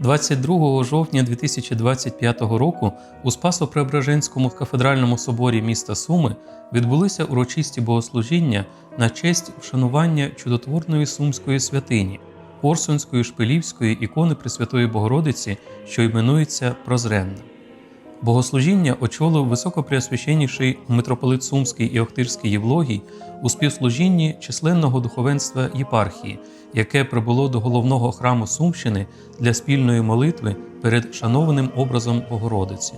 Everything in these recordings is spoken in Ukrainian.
22 жовтня 2025 року у Спасо-Преображенському кафедральному соборі міста Суми відбулися урочисті богослужіння на честь вшанування чудотворної сумської святині, Корсунської шпилівської ікони Пресвятої Богородиці, що іменується Прозренна. Богослужіння очолив високопреосвященніший митрополит Сумський і Охтирський Євлогій у співслужінні численного духовенства єпархії, яке прибуло до головного храму Сумщини для спільної молитви перед шанованим образом Богородиці.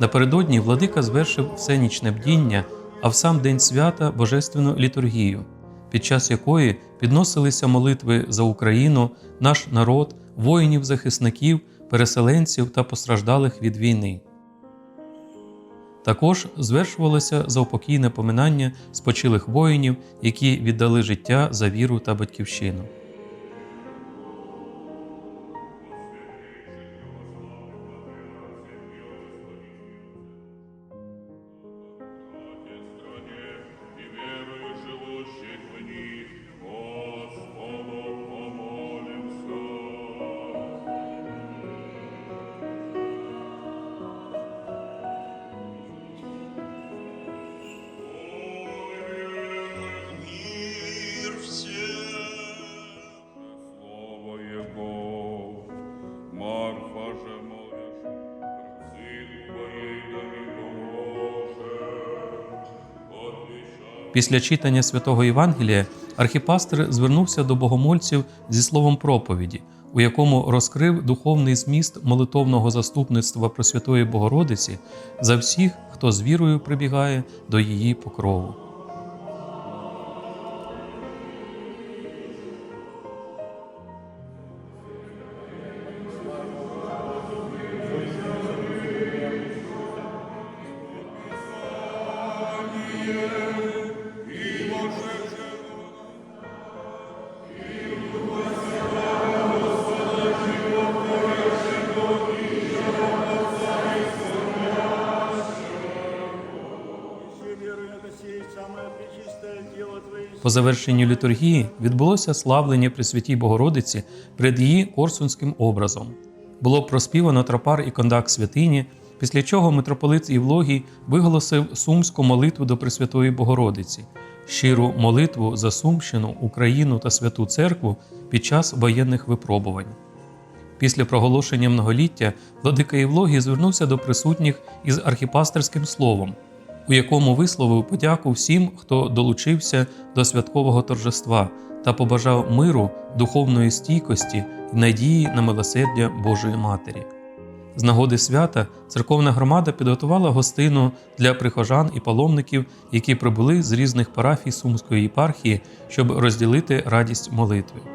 Напередодні владика звершив всенічне бдіння, а в сам день свята божественну літургію, під час якої підносилися молитви за Україну, наш народ, воїнів-захисників, переселенців та постраждалих від війни. Також звершувалося заупокійне поминання спочилих воїнів, які віддали життя за віру та батьківщину. Після читання святого Євангелія архіпастер звернувся до богомольців зі словом проповіді, у якому розкрив духовний зміст молитовного заступництва Пресвятої Богородиці за всіх, хто з вірою прибігає до її покрову. Все По завершенню літургії відбулося славлення Пресвятій Богородиці перед її корсунським образом. Було проспівано тропар і кондак святині, після чого митрополит Євлогій виголосив сумську молитву до Пресвятої Богородиці, щиру молитву за Сумщину, Україну та Святу Церкву під час воєнних випробувань. Після проголошення многоліття владика Євлогій звернувся до присутніх із архіпастерським словом, у якому висловив подяку всім, хто долучився до святкового торжества та побажав миру, духовної стійкості і надії на милосердя Божої Матері. З нагоди свята церковна громада підготувала гостину для прихожан і паломників, які прибули з різних парафій Сумської єпархії, щоб розділити радість молитви.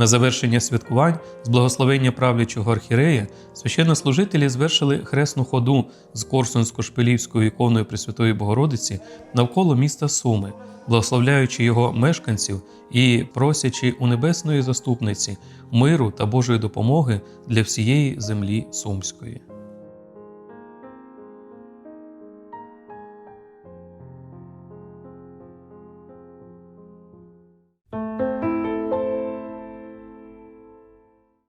На завершення святкувань з благословення правлячого архірея священнослужителі звершили хресну ходу з Корсунсько-Шпилівською іконою Пресвятої Богородиці навколо міста Суми, благословляючи його мешканців і просячи у небесної заступниці миру та Божої допомоги для всієї землі Сумської.